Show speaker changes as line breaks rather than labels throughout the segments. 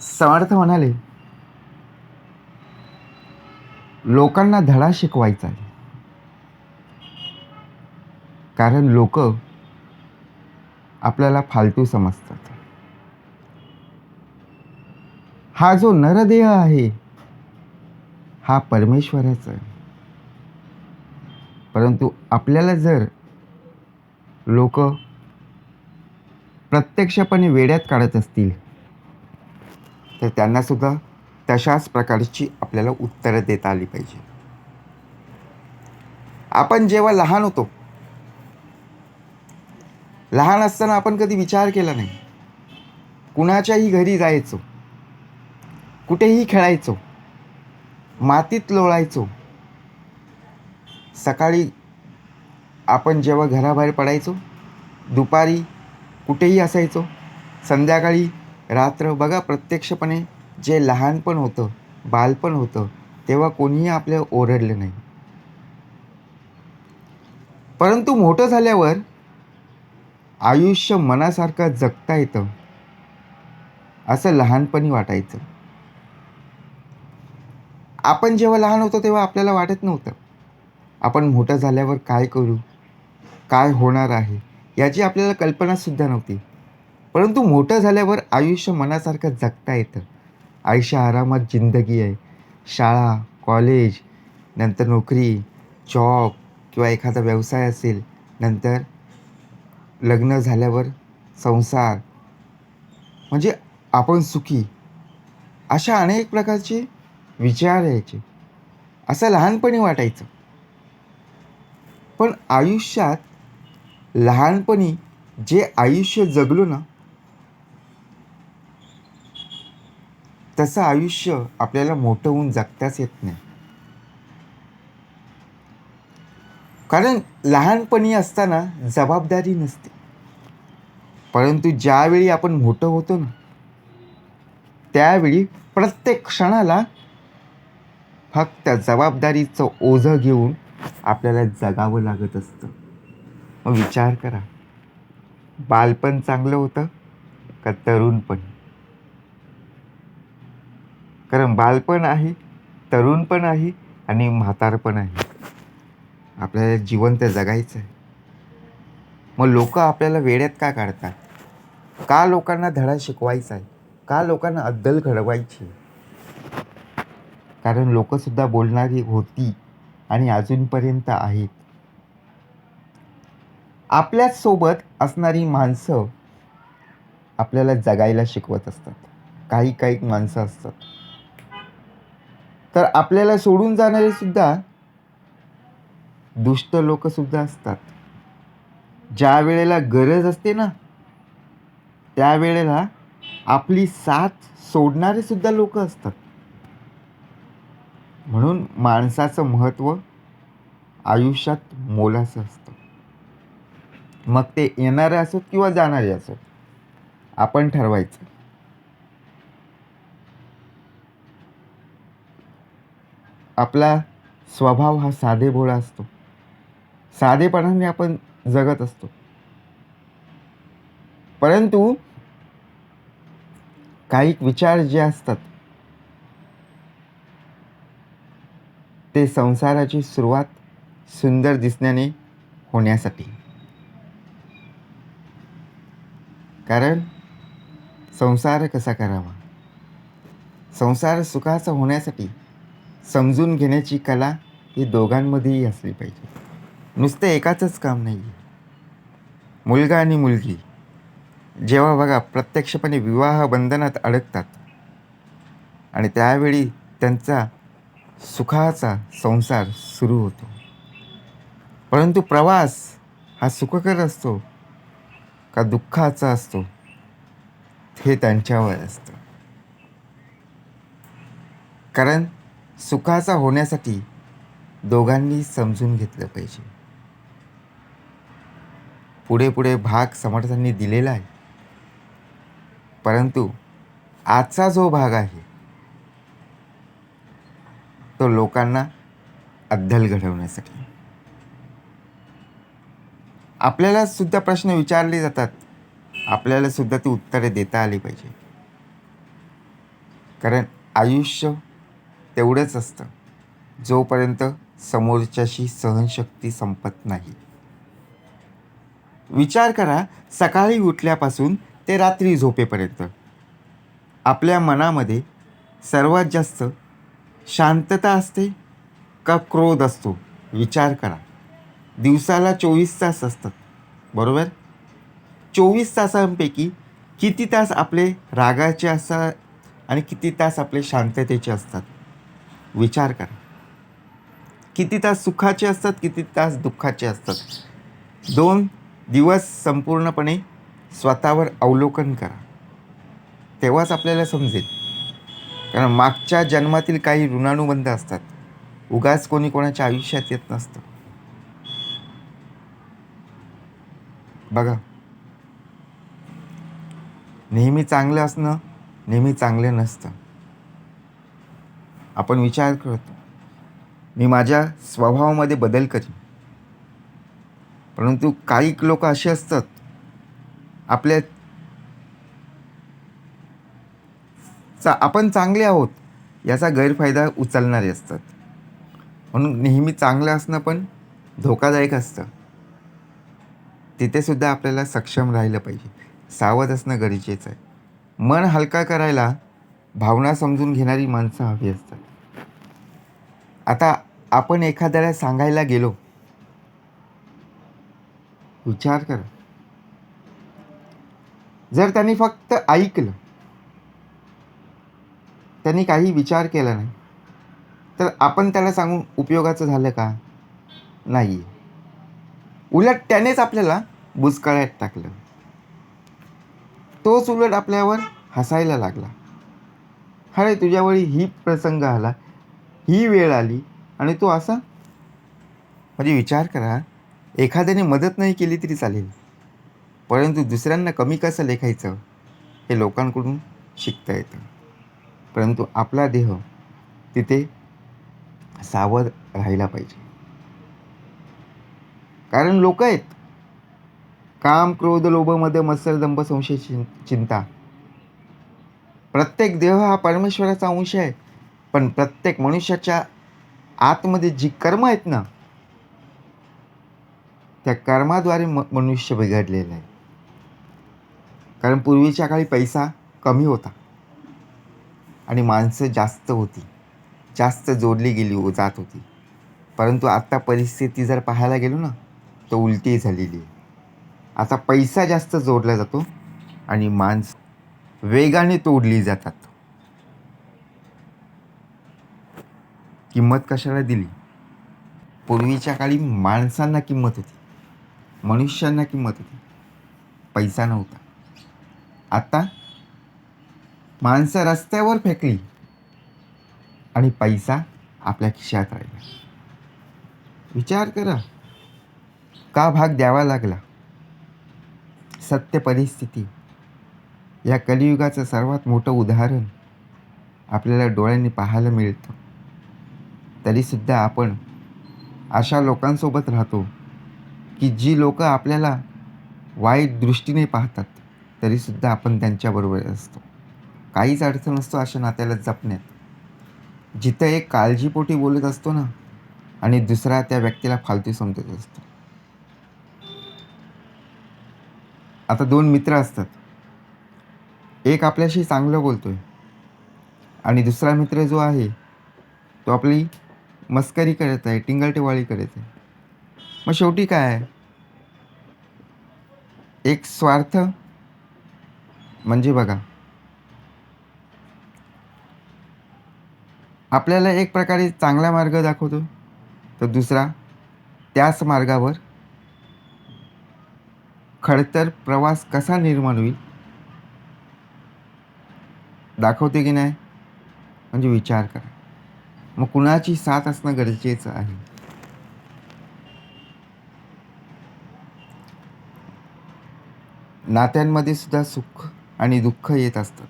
समर्थ म्हणाले लोकांना धडा शिकवायचा आहे. कारण लोक आपल्याला फालतू समजतात. हा जो नरदेह आहे हा परमेश्वराचा आहे. परंतु आपल्याला जर लोक प्रत्यक्षपणे वेड्यात काढत असतील तर त्यांनासुद्धा तशाच प्रकारची आपल्याला उत्तरं देता आली पाहिजे. आपण जेव्हा लहान होतो लहान असताना आपण कधी विचार केला नाही. कुणाच्याही घरी जायचो कुठेही खेळायचो मातीत लोळायचो. सकाळी आपण जेव्हा घराबाहेर पडायचो दुपारी कुठेही असायचो संध्याकाळी रात्र बघा प्रत्यक्षपणे जे लहानपण होतं बालपण होतं तेव्हा कोणीही आपल्या ओरडलं नाही. परंतु मोठं झाल्यावर आयुष्य मनासारखं जगता येतं असं लहानपणी वाटायचं. आपण जेव्हा लहान होतो तेव्हा आपल्याला वाटत नव्हतं. आपण मोठं झाल्यावर काय करू काय होणार आहे याची आपल्याला कल्पनासुद्धा नव्हती. परंतु मोठं झाल्यावर आयुष्य मनासारखं जगता येतं. आयुष्य आरामात जिंदगी आहे. शाळा कॉलेज नंतर नोकरी जॉब किंवा एखादा व्यवसाय असेल नंतर लग्न झाल्यावर संसार म्हणजे आपण सुखी अशा अनेक प्रकारचे विचार यायचे. असं लहानपणी वाटायचं. पण आयुष्यात लहानपणी जे आयुष्य जगलो ना तसं आयुष्य आपल्याला मोठं होऊन जगताच येत नाही. कारण लहानपणी असताना जबाबदारी नसते. परंतु ज्यावेळी आपण मोठं होतो ना त्यावेळी प्रत्येक क्षणाला फक्त जबाबदारीचं ओझं घेऊन आपल्याला जगावं लागत असतं. मग विचार करा. बालपण चांगलं होतं का तरुणपण कारण बालपण आहे तरुणपण आहे आणि म्हातारपण आहे. आपल्याला जिवंत जगायचं आहे. मग लोक आपल्याला वेड्यात का काढतात? का लोकांना धडा शिकवायचा आहे? का लोकांना अद्दल घडवायची कारण लोकसुद्धा बोलणारी होती आणि अजूनपर्यंत आहेत. आपल्याच सोबत असणारी माणसं आपल्याला जगायला शिकवत असतात. काही काही माणसं असतात. तर आपल्याला सोडून जाणारे सुद्धा दुष्ट लोकसुद्धा असतात. ज्या वेळेला गरज असते ना त्यावेळेला आपली साथ सोडणारे सुद्धा लोक असतात. म्हणून माणसाचं महत्त्व आयुष्यात मोलाचं असतं. मग ते येणारे असोत किंवा जाणारे असोत आपण ठरवायचं. आपला स्वभाव हा साधेभोळा असतो. साधेपणाने आपण जगत असतो. परंतु काही विचार जे असतात ते संसाराची सुरुवात सुंदर दिसण्याने होण्यासाठी. कारण संसार कसा करावा? संसार सुखाचा होण्यासाठी समजून घेण्याची कला ही दोघांमध्येही असली पाहिजे. नुसतं एकाचंच काम नाही आहे मुलगा आणि मुलगी. जेव्हा बघा प्रत्यक्षपणे विवाह बंधनात अडकतात. आणि त्यावेळी त्यांचा सुखाचा संसार सुरू होतो. परंतु प्रवास हा सुखकर असतो का दुःखाचा असतो हे त्यांच्यावर असतं. कारण सुखाचा होण्यासाठी दोघांनी समजून घेतलं पाहिजे. पुढे पुढे भाग समर्थांनी दिलेला आहे. परंतु आजचा जो भाग आहे तो लोकांना अद्दल घडवण्यासाठी. आपल्याला सुद्धा प्रश्न विचारले जातात. आपल्याला सुद्धा ती उत्तरे देता आली पाहिजे. कारण आयुष्य तेवढंच असतं. जोपर्यंत समोरच्याशी सहनशक्ती संपत नाही. विचार करा सकाळी उठल्यापासून ते रात्री झोपेपर्यंत. आपल्या मनामध्ये सर्वात जास्त शांतता असते का क्रोध असतो? विचार करा. दिवसाला चोवीस तास असतात. बरोबर? चोवीस तासांपैकी किती तास आपले रागाचे असतात आणि किती तास आपले शांततेचे असतात? विचार करा. किती तास सुखाचे असतात किती तास दुःखाचे असतात. दोन दिवस संपूर्णपणे स्वतःवर अवलोकन करा. तेव्हाच आपल्याला समजेल. कारण मागच्या जन्मातील काही ऋणानुबंध असतात. उगाच कोणी कोणाच्या आयुष्यात येत नसतं. बघा. नेहमी चांगलं असणं नेहमी चांगलं नसतं. आपण विचार करतो. मी माझ्या स्वभावामध्ये बदल करीन. परंतु काही लोक असे असतात आपल्या चा आपण चांगले आहोत याचा गैरफायदा उचलणारे असतात. म्हणून नेहमी चांगलं असणं पण धोकादायक असतं. तिथेसुद्धा आपल्याला सक्षम राहिलं पाहिजे. सावध असणं गरजेचं आहे. मन हलका करायला भावना समजून घेणारी माणसं हवी असतात. आता आपण एखाद्याला सांगायला गेलो. विचार करा. जर त्यांनी फक्त ऐकलं. त्यांनी काही विचार केला नाही. तर आपण त्याला सांगून उपयोगाचं झालं का? नाही उलट त्यानेच आपल्याला बुचकळ्यात टाकलं. तोच उलट आपल्यावर हसायला लागला. अरे तुझ्यावेळी ही प्रसंग आला. ही वेळ आली आणि तो असा म्हणजे विचार करा एखाद्याने मदत नाही केली तरी चालेल परंतु दुसऱ्यांना कमी कसं लेखायचं हे लोकांकडून शिकता येतं. परंतु आपला देह तिथे सावध राहायला पाहिजे. कारण लोक आहेत. काम क्रोध लोभमध्ये मत्सर दंभ संशय चिं- चिंता. प्रत्येक देह हा परमेश्वराचा अंश आहे. पण प्रत्येक मनुष्याच्या आतमध्ये जी कर्म आहेत ना त्या कर्माद्वारे म मनुष्य बिघडलेलं आहे. कारण पूर्वीच्या काळी पैसा कमी होता. आणि माणसं जास्त होती. जास्त जोडली गेली हो- जात होती. परंतु आत्ता परिस्थिती जर पाहायला गेलो ना तर उलटी झालेली आहे. आता पैसा जास्त जोडला जातो आणि माणसं वेगाने तोडली जातात. किंमत कशाला दिली? पूर्वीच्या काळी माणसांना किंमत होती. मनुष्यांना किंमत होती. पैसा नव्हता. आता माणसं रस्त्यावर फेकली आणि पैसा आपल्या खिशात राहिला. विचार करा. का भाग द्यावा लागला? सत्य परिस्थिती. या कलियुगाचं सर्वात मोठं उदाहरण आपल्याला डोळ्यांनी पाहायला मिळतं. तरीसुद्धा आपण अशा लोकांसोबत राहतो की जी लोक आपल्याला वाईट दृष्टीने पाहतात तरीसुद्धा आपण त्यांच्याबरोबर असतो. काहीच अडचण नसतो अशा नात्याला जपण्यात. जिथं एक काळजीपोटी बोलत असतो ना आणि दुसरा त्या व्यक्तीला फालतू समजत असतो. आता दोन मित्र असतात. एक आपल्याशी चांगलं बोलतोय आणि दुसरा मित्र जो आहे तो आपली मस्करी करत आहे टिंगलटेवाळी करत आहे. मग शेवटी काय आहे? एक स्वार्थ म्हणजे बघा. आपल्याला एक प्रकारे चांगला मार्ग दाखवतो तर दुसरा त्याच मार्गावर खडतर प्रवास कसा निर्माण होईल? दाखवते की नाही? म्हणजे विचार करा. मग कुणाची साथ असणं गरजेचं आहे? नात्यांमध्ये सुद्धा सुख आणि दुःख येत असतात.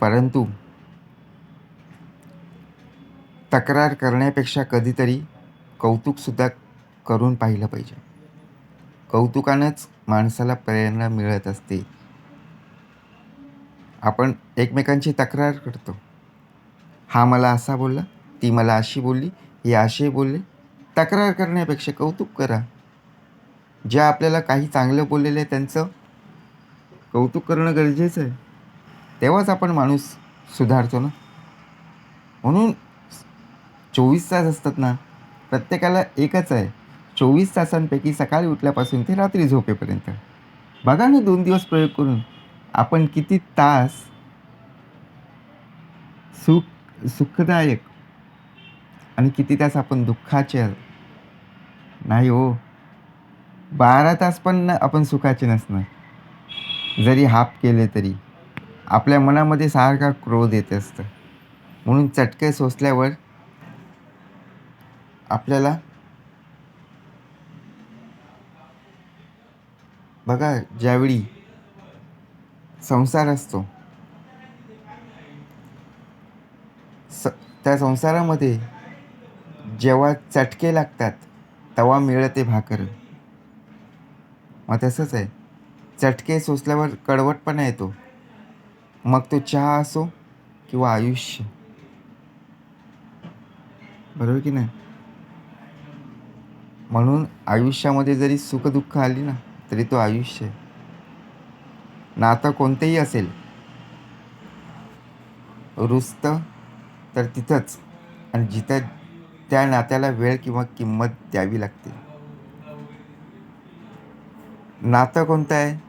परंतु तक्रार करण्यापेक्षा कधीतरी कौतुकसुद्धा करून पाहिलं पाहिजे. कौतुकानंच माणसाला प्रेरणा मिळत असते. आपण एकमेकांची तक्रार करतो. हा मला असा बोलला ती मला अशी बोलली हे असे बोलले. तक्रार करण्यापेक्षा कौतुक करा. ज्या आपल्याला काही चांगलं बोललेलं आहे त्यांचं कौतुक करणं गरजेचं आहे. तेव्हाच आपण माणूस सुधारतो ना. म्हणून चोवीस तास असतात ना प्रत्येकाला एकच आहे. चोवीस तासांपैकी सकाळी उठल्यापासून ते रात्री झोपेपर्यंत. बघा ना दोन दिवस प्रयोग करून. आपण किती तास सुख सुखदायक आणि किती तास आपण दुःखाचे नाही हो. बारा तास पण आपण सुखाचे नसणार. जरी हाप केले तरी. आपल्या मनामध्ये सारखा क्रोध येत असतं. म्हणून चटके सोसल्यावर आपल्याला बघा ज्यावेळी संसार असतो. स त्या संसारामध्ये जेव्हा चटके लागतात तेव्हा मिळते भाकर. मग तसंच आहे. चटके सोसल्यावर कडवटपणा येतो. मग तो चहा असो किंवा आयुष्य. बरोबर की नाही? म्हणून आयुष्यामध्ये जरी सुखदुःख आली ना तरी तो आयुष्य आहे. नातं कोणतेही असेल. रुस्त तर तिथंच. आणि जिथं त्या नात्याला वेळ किंवा किंमत द्यावी लागते. नातं कोणतं आहे?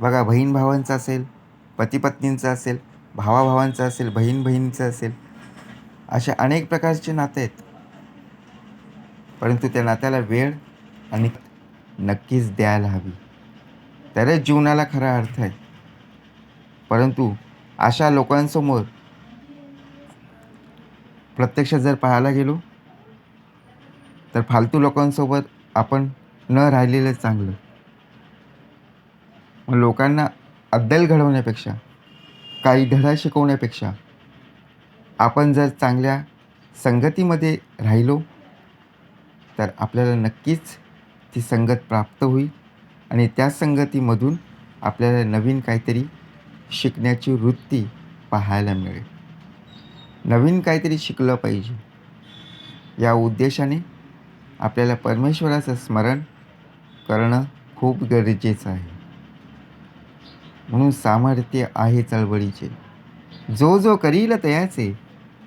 बघा बहीण भावांचं असेल पतीपत्नींचं असेल भावाभावांचं असेल बहीण बहिणीचं असेल अशा अनेक प्रकारचे नाते आहेत. परंतु त्या नात्याला वेळ आणि नक्कीच द्यायला हवी. तरच जीवनाला खरा अर्थ आहे. परंतु अशा लोकांसमोर प्रत्यक्ष जर पाहायला गेलो तर फालतू लोकांसोबत आपण न राहिलेलं चांगलं. मग लोकांना अद्दल घडवण्यापेक्षा काही धडा शिकवण्यापेक्षा आपण जर चांगल्या संगतीमध्ये राहिलो तर आपल्याला नक्कीच ती संगत प्राप्त होईल. आणि त्या संगतीमधून आपल्याला नवीन काहीतरी शिकण्याची वृत्ती पाहायला मिळेल. नवीन काहीतरी शिकलं पाहिजे. या उद्देशाने आपल्याला परमेश्वराचं स्मरण करणं खूप गरजेचं आहे. म्हणून सामर्थ्य आहे चळवळीचे. जो जो करील तयाचे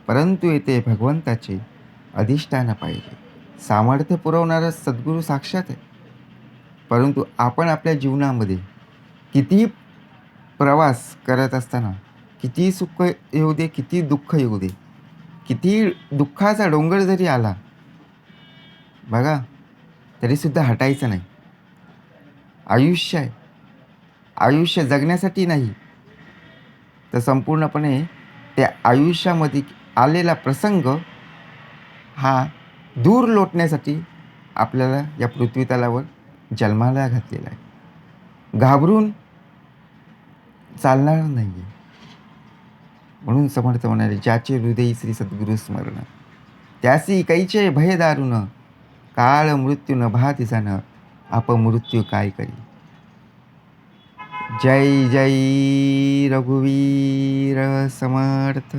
परंतु येते भगवंताचे अधिष्ठान पाहिजे. सामर्थ्य पुरवणारा सद्गुरू साक्षात आहे. परंतु आपण आपल्या जीवनामध्ये कितीही प्रवास करत असताना किती सुख येऊ दे किती दुःख येऊ दे किती दुःखाचा डोंगर जरी आला बघा तरीसुद्धा हटायचं नाही. आयुष्य आहे. आयुष्य जगण्यासाठी नाही. तर संपूर्णपणे त्या आयुष्यामध्ये आलेला प्रसंग हा दूर लोटण्यासाठी आपल्याला या पृथ्वीतलावर जन्माला घातलेला आहे. घाबरून चालणार नाही आहे म्हणून समर्थ म्हणाले ज्याचे हृदय श्री सद्गुरु स्मरण. त्यासी कैचे भय दारुण. काळ मृत्यू न भाती आप मृत्यू काय करी? जय जय रघुवीर समर्थ.